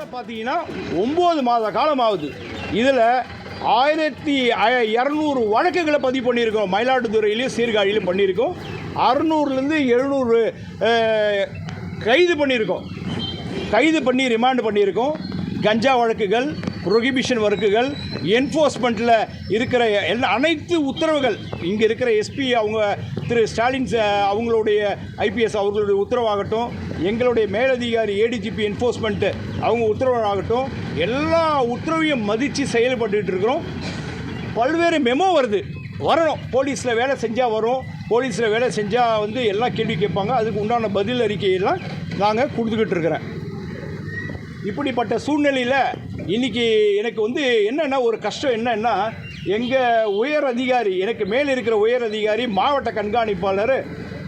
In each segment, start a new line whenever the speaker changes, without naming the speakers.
இதோட பார்த்தீங்கன்னா ஒம்பது மாத காலம் ஆகுது இதில் ஆயிரத்தி இரநூறு வழக்குகளை பதிவு பண்ணியிருக்கோம். மயிலாடுதுறையிலையும் சீர்காழியிலும் பண்ணியிருக்கோம். அறுநூறுலேருந்து எழுநூறு கைது பண்ணியிருக்கோம். கைது பண்ணி ரிமாண்ட் பண்ணியிருக்கோம். கஞ்சா வழக்குகள் ப்ரொஹிபிஷன் ஒர்க்குகள் என்ஃபோர்ஸ்மெண்ட்டில் இருக்கிற எல்லா அனைத்து உத்தரவுகள் இங்கே இருக்கிற எஸ்பி அவங்க திரு ஸ்டாலின் அவங்களுடைய ஐபிஎஸ் அவர்களுடைய உத்தரவாகட்டும் எங்களுடைய மேலதிகாரி ஏடிஜிபி என்ஃபோர்ஸ்மெண்ட்டு அவங்க உத்தரவாகட்டும் எல்லா உத்தரவையும் மதித்து செயல்பட்டுக்கிட்டு இருக்கிறோம். பல்வேறு மெமோ வருது. வரணும். போலீஸில் வேலை செஞ்சால் வரும். போலீஸில் வேலை செஞ்சால் வந்து எல்லாம் கேள்வி கேட்பாங்க. அதுக்கு உண்டான பதில் அறிக்கையெல்லாம் நாங்கள் கொடுத்துக்கிட்டு இருக்கிறேன். இப்படிப்பட்ட சூழ்நிலையில் இன்றைக்கி எனக்கு வந்து என்னென்னா ஒரு கஷ்டம் என்னென்னா எங்கள் உயர் அதிகாரி எனக்கு மேலே இருக்கிற உயர் அதிகாரி மாவட்ட கண்காணிப்பாளர்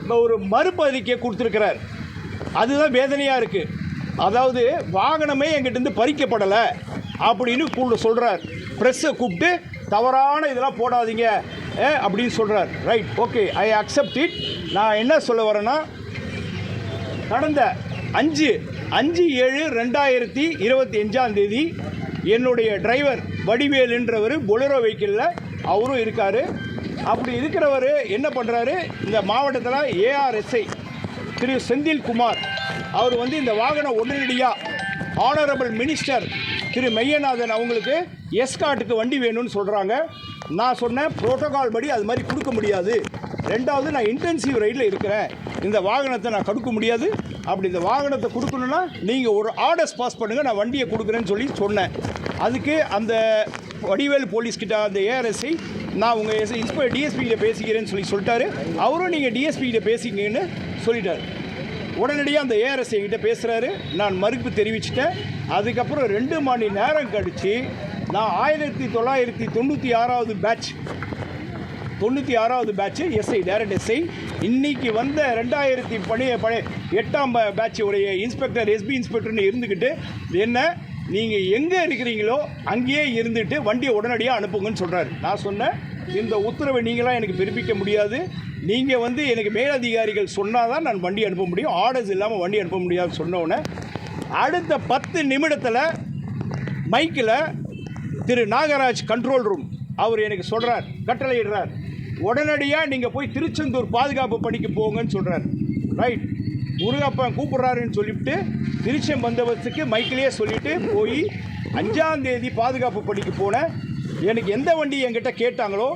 ஒரு மறுபதிக்கை கொடுத்துருக்கிறார். அதுதான் வேதனையாக இருக்குது அதாவது வாகனமே எங்கிட்டேருந்து பறிக்கப்படலை அப்படின்னு கூட சொல்கிறார் ப்ரெஸ்ஸை கூப்பிட்டு தவறான இதெல்லாம் போடாதீங்க அப்படின்னு சொல்கிறார் right okay I accept it நான் என்ன சொல்ல வரேன்னா கடந்த அஞ்சு அஞ்சு ஏழு ரெண்டாயிரத்தி இருபத்தி அஞ்சாம் தேதி என்னுடைய டிரைவர் வடிவேலுன்றவர் பொலரோ வெஹிக்கிளில் அவரும் இருக்கார். அப்படி இருக்கிறவர் என்ன பண்ணுறாரு இந்த மாவட்டத்தில் ஏஆர்எஸ்ஐ திரு செந்தில் குமார் அவர் வந்து இந்த வாகனம் உடனடியாக ஆனரபிள் மினிஸ்டர் திரு மெய்யநாதன் அவங்களுக்கு எஸ்காட்டுக்கு வண்டி வேணும்னு சொல்கிறாங்க நான் சொன்னேன் புரோட்டோகால் படி அது மாதிரி கொடுக்க முடியாது. ரெண்டாவது நான் இன்டென்சிவ் ரைடில் இருக்கிறேன். இந்த வாகனத்தை நான் கொடுக்க முடியாது. அப்படி இந்த வாகனத்தை கொடுக்கணுன்னா நீங்கள் ஒரு ஆர்டர்ஸ் பாஸ் பண்ணுங்கள் நான் வண்டியை கொடுக்குறேன்னு சொல்லி சொன்னேன். அதுக்கு அந்த வடிவேல் போலீஸ்கிட்ட அந்த ஏஆர்எஸ்ஐ நான் உங்கள் எஸ் இன்ஸ்பெ டிஎஸ்பிகிட்ட பேசிக்கிறேன்னு சொல்லி சொல்லிட்டாரு. அவரும் நீங்கள் டிஎஸ்பிகிட்ட பேசிங்கன்னு சொல்லிட்டாரு. உடனடியாக அந்த ஏஆர்எஸ் என்கிட்ட பேசுகிறாரு நான் மறுப்பு தெரிவிச்சிட்டேன். அதுக்கப்புறம் ரெண்டு மணி நேரம் கழித்து நான் ஆயிரத்தி தொள்ளாயிரத்தி தொண்ணூற்றி ஆறாவது பேட்ச் தொண்ணூற்றி ஆறாவது பேட்ச்சு எஸ்ஐ டேரக்ட் எஸ்ஐ இன்னைக்கு வந்த ரெண்டாயிரத்தி பழைய பழைய எட்டாம் பேட்சுடைய இன்ஸ்பெக்டர் எஸ்பி இன்ஸ்பெக்டர்னு இருந்துக்கிட்டு என்ன நீங்கள் எங்கே இருக்கிறீங்களோ அங்கேயே இருந்துட்டு வண்டியை உடனடியாக அனுப்புங்கன்னு சொல்கிறாரு நான் சொன்னேன் இந்த உத்தரவை நீங்களாம் எனக்கு பிறப்பிக்க முடியாது. நீங்கள் வந்து எனக்கு மேலதிகாரிகள் சொன்னால் தான் நான் வண்டி அனுப்ப முடியும். ஆர்டர்ஸ் இல்லாமல் வண்டி அனுப்ப முடியாதுன்னு சொன்ன அடுத்த பத்து நிமிடத்தில் மைக்கில் திரு நாகராஜ் கண்ட்ரோல் ரூம் அவர் எனக்கு சொல்கிறார் கட்டளையிடுறார். உடனடியாக நீங்கள் போய் திருச்செந்தூர் பாதுகாப்பு பணிக்கு போங்கன்னு சொல்கிறார் ரைட் முருகப்பன் கூப்பிட்றாருன்னு சொல்லிவிட்டு திருச்செம் மைக்கிலேயே சொல்லிவிட்டு போய் அஞ்சாம் தேதி பாதுகாப்பு பணிக்கு போனேன் எனக்கு எந்த வண்டி என்கிட்ட கேட்டாங்களோ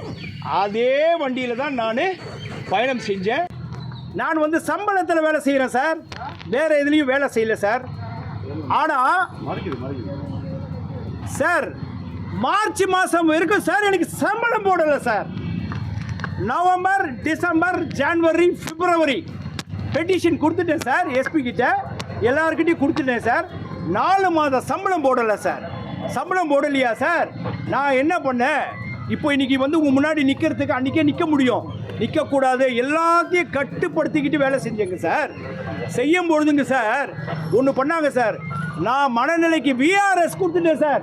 அதே வண்டியில் தான் நான் பயணம் செஞ்சேன். நான் வந்து சம்பளத்தில் வேலை செய்கிறேன் சார். வேறு எதுலேயும் வேலை செய்யல சார். ஆனால் சார் மார்ச் மாதம் வரைக்கும் சார் எனக்கு சம்பளம் போடலை sir. November December January February. Petition கொடுத்துட்டேன் சார் எஸ்பி கிட்ட. எல்லாருக்கிட்டையும் கொடுத்துட்டேன் சார். நாலு மாத சம்பளம் போடலை சார். சம்பளம் போடலையா சார்? நான் என்ன பண்ணேன்? இப்போ இன்னைக்கு வந்து உங்கள் முன்னாடி நிற்கிறதுக்கு அன்றைக்கே நிற்க முடியும். நிற்கக்கூடாது எல்லாத்தையும் கட்டுப்படுத்திக்கிட்டு வேலை செஞ்சேங்க சார். செய்யும் பொழுதுங்க சார். ஒன்று பண்ணாங்க சார். நான் மனநிலைக்கு விஆர்எஸ் கொடுத்துட்டேன் சார்.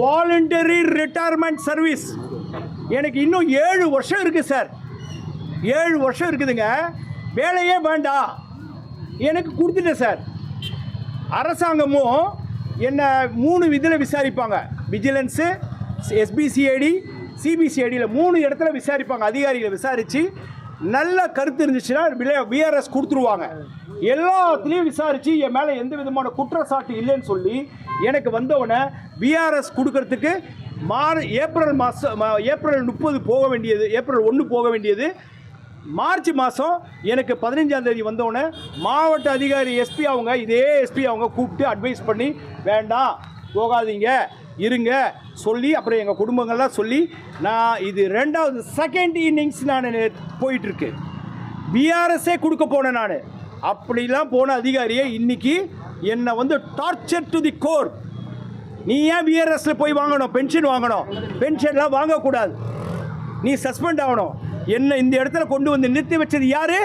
வாலண்டரி ரிட்டையர்மெண்ட் சர்வீஸ் எனக்கு இன்னும் ஏழு வருஷம் இருக்குது சார். ஏழு வருஷம் இருக்குதுங்க. வேலையே வேண்டாம். எனக்கு கொடுத்துட்டேன் சார். அரசாங்கமும் என்னை மூணு இதில் விசாரிப்பாங்க. விஜிலன்ஸு எஸ்பிசிஐடி சிபிசிஐடியில் மூணு இடத்துல விசாரிப்பாங்க. அதிகாரிகளை விசாரித்து நல்ல கருத்து இருந்துச்சுன்னா விஆர்எஸ் கொடுத்துருவாங்க. எல்லாத்துலேயும் விசாரித்து என் மேலே எந்த விதமான குற்றச்சாட்டு இல்லைன்னு சொல்லி எனக்கு வந்தவுடனே பிஆர்எஸ் கொடுக்கறதுக்கு மார் ஏப்ரல் மாதம் ஏப்ரல் முப்பது போக வேண்டியது ஏப்ரல் ஒன்று போக வேண்டியது மார்ச் மாதம் எனக்கு பதினஞ்சாம் தேதி வந்தோடனே மாவட்ட அதிகாரி எஸ்பி அவங்க இதே எஸ்பி அவங்க கூப்பிட்டு அட்வைஸ் பண்ணி வேண்டாம் போகாதீங்க இருங்க சொல்லி அப்புறம் எங்கள் குடும்பங்கள்லாம் சொல்லி நான் இது ரெண்டாவது செகண்ட் இன்னிங்ஸ் நான் போயிட்டுருக்கு. பிஆர்எஸ்ஸே கொடுக்க போனேன் நான். அப்படிலாம் போன அதிகாரியை இன்றைக்கி என்னை வந்து டார்ச்சர் டு தி கோர் நீ ஏன் பிஆர்எஸ்ல போய் வாங்கணும்? பென்ஷன் வாங்கணும். பென்ஷன்லாம் வாங்கக்கூடாது. நீ சஸ்பெண்ட் ஆகணும். என்னை இந்த இடத்துல கொண்டு வந்து நிறுத்தி வச்சது யாரு?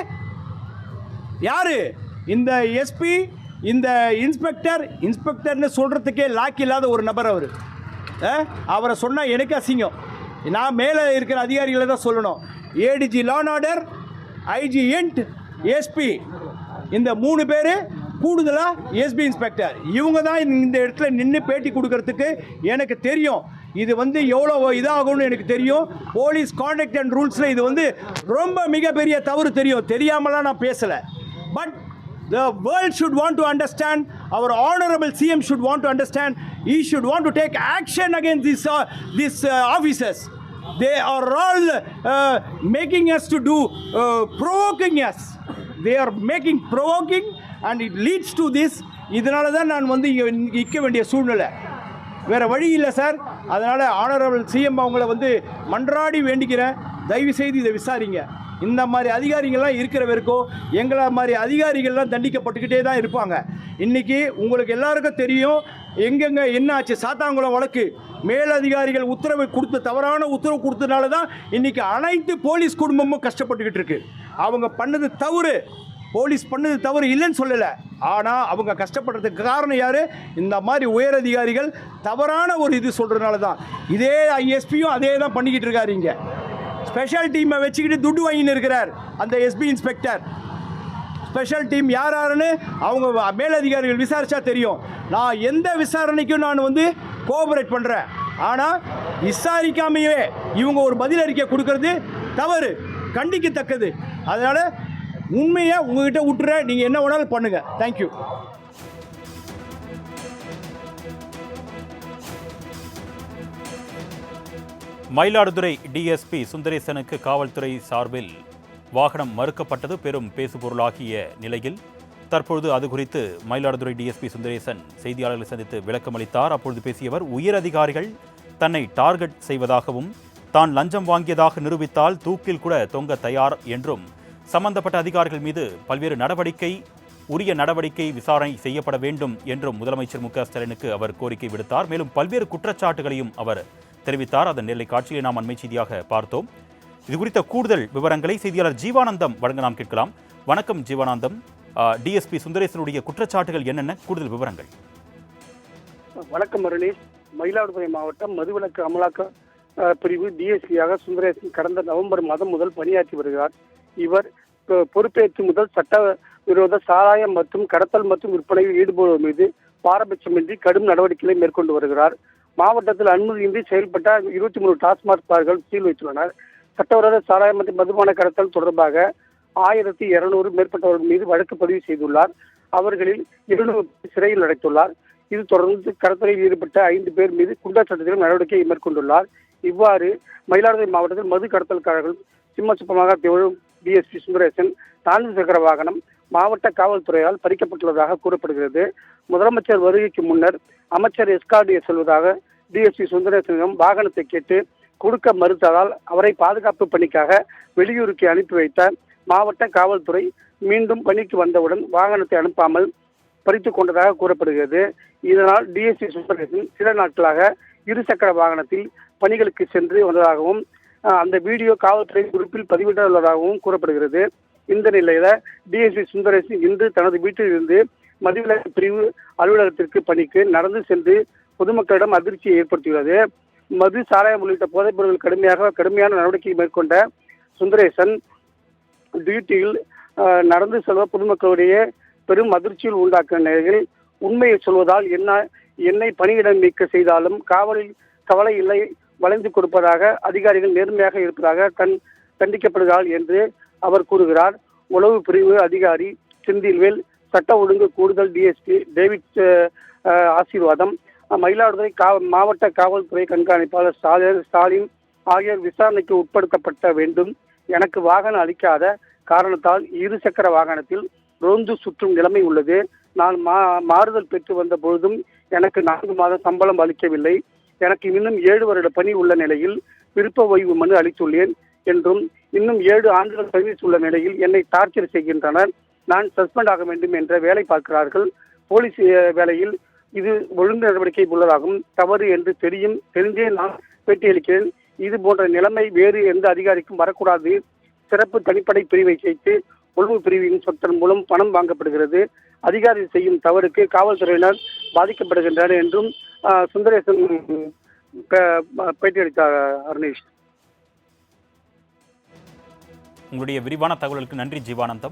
யாரு? இந்த எஸ்பி இந்த இன்ஸ்பெக்டர். இன்ஸ்பெக்டர்னு சொல்கிறதுக்கே லாக் இல்லாத ஒரு நபர் அவர். அவரை சொன்னால் எனக்கு அசிங்கம். நான் மேலே இருக்கிற அதிகாரிகளை தான் சொல்லணும். ADG law and order IG and SP இந்த மூணு பேர் கூடுதலாக எஸ்பி இன்ஸ்பெக்டர் இவங்க தான் இந்த இடத்துல நின்று பேட்டி கொடுக்கறதுக்கு எனக்கு தெரியும். இது வந்து எவ்வளோ இதாகும்னு எனக்கு தெரியும் போலீஸ் கான்டாக்ட் அண்ட் ரூல்ஸில் இது வந்து ரொம்ப மிகப்பெரிய தவறு தெரியும் தெரியாமலாம் நான் பேசலை but the world should want to understand our honourable CM should want to understand he should want to take action against this this officers they are all making us to to provoking us they are making provoking and it leads to this இதனால தான் நான் வந்து இங்கே நிற்க வேண்டிய சூழ்நிலை வேறு வழி இல்லை சார் அதனால் ஆனரபிள் சிஎம் அவங்கள வந்து மன்றாடி வேண்டிக்கிறேன். தயவு செய்து இதை விசாரிங்க. இந்த மாதிரி அதிகாரிகள்லாம் இருக்கிற வரைக்கும் எங்களை மாதிரி அதிகாரிகள்லாம் தண்டிக்கப்பட்டுக்கிட்டே தான் இருப்பாங்க. இன்றைக்கி உங்களுக்கு எல்லாருக்கும் தெரியும் எங்கெங்கே என்ன ஆச்சு? சாத்தாங்குளம் வழக்கு. மேலதிகாரிகள் உத்தரவு கொடுத்து தவறான உத்தரவு கொடுத்ததுனால தான் இன்றைக்கி அனைத்து போலீஸ் குடும்பமும் கஷ்டப்பட்டுக்கிட்டு இருக்கு. அவங்க பண்ணது தவறு. போலீஸ் பண்ணது தவறு இல்லைன்னு சொல்லலை. ஆனால் அவங்க கஷ்டப்படுறதுக்கு காரணம் யார்? இந்த மாதிரி உயரதிகாரிகள் தவறான ஒரு இது சொல்கிறதுனால தான் இதே ஐஎஸ்பியும் அதே தான் பண்ணிக்கிட்டு இருக்காரு இங்கே. ஸ்பெஷல் டீமை வச்சுக்கிட்டு துட்டு வாங்கின்னு இருக்கிறார் அந்த எஸ்பி இன்ஸ்பெக்டர். ஸ்பெஷல் டீம் யார் யாருன்னு அவங்க மேலதிகாரிகள் விசாரித்தா தெரியும். நான் எந்த விசாரணைக்கும் நான் வந்து கோஆபரேட் பண்ணுறேன் ஆனால் விசாரிக்காமையே இவங்க ஒரு பதில் அறிக்கை கொடுக்கறது தவறு கண்டிக்கத்தக்கது. அதனால் உண்மையை உங்ககிட்ட விட்டுற நீங்கள் என்ன வேணாலும் பண்ணுங்கள் தேங்க்யூ
மயிலாடுதுறை டிஎஸ்பி சுந்தரேசனுக்கு காவல்துறை சார்பில் வாகனம் மறுக்கப்பட்டது. பெரும் பேசுபொருளாகிய நிலையில் தற்பொழுது அது குறித்து மயிலாடுதுறை டிஎஸ்பி சுந்தரேசன் செய்தியாளர்களை சந்தித்து விளக்கமளித்தார் அப்பொழுது பேசியவர் உயர் அதிகாரிகள் தன்னை டார்கெட் செய்வதாகவும் தான் லஞ்சம் வாங்கியதாக நிரூபித்தால் தூக்கில் கூட தொங்க தயார் என்றும் சம்பந்தப்பட்ட அதிகாரிகள் மீது பல்வேறு நடவடிக்கை உரிய நடவடிக்கை விசாரணை செய்யப்பட வேண்டும் என்றும் முதலமைச்சர் மு ஸ்டாலினுக்கு அவர் கோரிக்கை விடுத்தார். மேலும் பல்வேறு குற்றச்சாட்டுகளையும் அவர் தெரிவித்தார். அதன் நெல்லை காட்சியை நாம் அண்மை செய்தியாக பார்த்தோம். இது குறித்த கூடுதல் விவரங்களை செய்தியாளர் ஜீவானந்தம் வழங்க நாம் கேட்கலாம். வணக்கம் ஜீவானந்தம். டிஎஸ்பி சுந்தரேசனுடைய குற்றச்சாட்டுகள் என்னென்ன? கூடுதல் விவரங்கள்.
வணக்கம் அருணேஷ் மயிலாடுதுறை மாவட்டம் மதுவிலக்கு அமலாக்க பிரிவு டிஎஸ்பியாக சுந்தரேசன் கடந்த நவம்பர் மாதம் முதல் பணியாற்றி வருகிறார். இவர் பொறுப்பேற்று முதல் சட்ட விரோத சாராயம் மற்றும் கடத்தல் மற்றும் விற்பனையில் ஈடுபடுவோர் மீது பாரபட்சமின்றி கடும் நடவடிக்கைகளை மேற்கொண்டு வருகிறார். மாவட்டத்தில் அனுமதியின்றி செயல்பட்ட இருபத்தி மூணு டாஸ்மாக் பார்கள் சீல் வைத்துள்ளனர். சட்டவிரோத சாராயம் மற்றும் மதுபான கடத்தல் தொடர்பாக ஆயிரத்தி இருநூறு மேற்பட்டவர்கள் மீது வழக்கு பதிவு செய்துள்ளார். அவர்களில் இருநூறு சிறையில் அடைத்துள்ளார். இது தொடர்ந்து கடத்தலில் ஈடுபட்ட ஐந்து பேர் மீது குண்டர் சட்டத்திலும் நடவடிக்கை மேற்கொண்டுள்ளார். இவ்வாறு மயிலாடுதுறை மாவட்டத்தில் மது கடத்தல்காரர்கள் சிம்ம சுப்பமாக திகழும் டிஎஸ்பி சுந்தரேசன் நான்கு சக்கர வாகனம் மாவட்ட காவல்துறையால் பறிக்கப்பட்டுள்ளதாக கூறப்படுகிறது. முதலமைச்சர் வருகைக்கு முன்னர் அமைச்சர் எஸ்கார்டியை செல்வதாக டிஎஸ்பி சுந்தரேசனிடம் வாகனத்தை கேட்டு கொடுக்க மறுத்ததால் அவரை பாதுகாப்பு பணிக்காக வெளியூருக்கு அனுப்பி வைத்த மாவட்ட காவல்துறை மீண்டும் பணிக்கு வந்தவுடன் வாகனத்தை அனுப்பாமல் பறித்து கொண்டதாக கூறப்படுகிறது. இதனால் டிஎஸ்பி சுந்தரேசன் சில நாட்களாக இருசக்கர வாகனத்தில் பணிகளுக்கு சென்று வந்ததாகவும் அந்த வீடியோ காவல்துறை குறிப்பில் பதிவிட்டுள்ளதாகவும் கூறப்படுகிறது. இந்த நிலையில டிஎஸ்பி சுந்தரேஷ் இன்று தனது வீட்டிலிருந்து மதுவிலக்கு பிரிவு அலுவலகத்திற்கு பணிக்கு நடந்து சென்று பொதுமக்களிடம் அதிர்ச்சியை ஏற்படுத்தியுள்ளது. மது சாராயம் உள்ளிட்ட போதைப் பொருட்கள் கடுமையாக கடுமையான நடவடிக்கை மேற்கொண்ட சுந்தரேசன் டியூட்டியில் நடந்து செல்வ பொதுமக்களிடையே பெரும் அதிர்ச்சியில் உண்டாக்கும் நிலையில் உண்மையை சொல்வதால் என்ன என்னை பணியிடம் நீக்க செய்தாலும் காவலில் கவலை இல்லை வளைந்து கொடுப்பதாக அதிகாரிகள் நேர்மையாக இருப்பதாக கண் கண்டிக்கப்படுகிறார் என்று அவர் கூறுகிறார். உளவு பிரிவு அதிகாரி செந்தில்வேல் சட்ட ஒழுங்கு கூடுதல் டிஎஸ்பி டேவிட் ஆசீர்வாதம். மயிலாடுதுறை கா மாவட்ட காவல்துறை கண்காணிப்பாளர் ஸ்டாலின் ஸ்டாலின் ஆகியோர் விசாரணைக்கு உட்படுத்தப்பட்ட வேண்டும். எனக்கு வாகனம் அளிக்காத காரணத்தால் இரு சக்கர வாகனத்தில் ரோந்து சுற்றும் நிலைமை உள்ளது. நான் மா மாறுதல் பெற்று வந்த பொழுதும் எனக்கு நான்கு மாத சம்பளம் அளிக்கவில்லை. எனக்கு இன்னும் ஏழு வருட பணி உள்ள நிலையில் விருப்ப ஓய்வு மனு அளித்துள்ளேன் என்றும் இன்னும் ஏழு ஆண்டுகள் சர்வீஸ் உள்ள நிலையில் என்னை டார்ச்சர் செய்கின்றனர். நான் சஸ்பெண்ட் ஆக வேண்டும் என்ற வேலை பார்க்கிறார்கள். போலீஸ் வேலையில் இது ஒழுங்கு நடவடிக்கை உள்ளதாகும். தவறு என்று தெரியும் தெரிந்தே நான் பேட்டியளிக்கிறேன். இது போன்ற நிலைமை வேறு எந்த அதிகாரிக்கும் வரக்கூடாது. சிறப்பு தனிப்படை பிரிவை சேர்த்து ஒழுங்கு பிரிவின் சொத்தன் மூலம் பணம் வாங்கப்படுகிறது. அதிகாரி செய்யும் தவறுக்கு காவல்துறையினர் பாதிக்கப்படுகின்றனர் என்றும் சுந்தரேசன் பே- பேட்டியளித்தார் அருணேஷ்.
உங்களுடைய விரிவான தகவலுக்கு நன்றி ஜீவானந்தம்.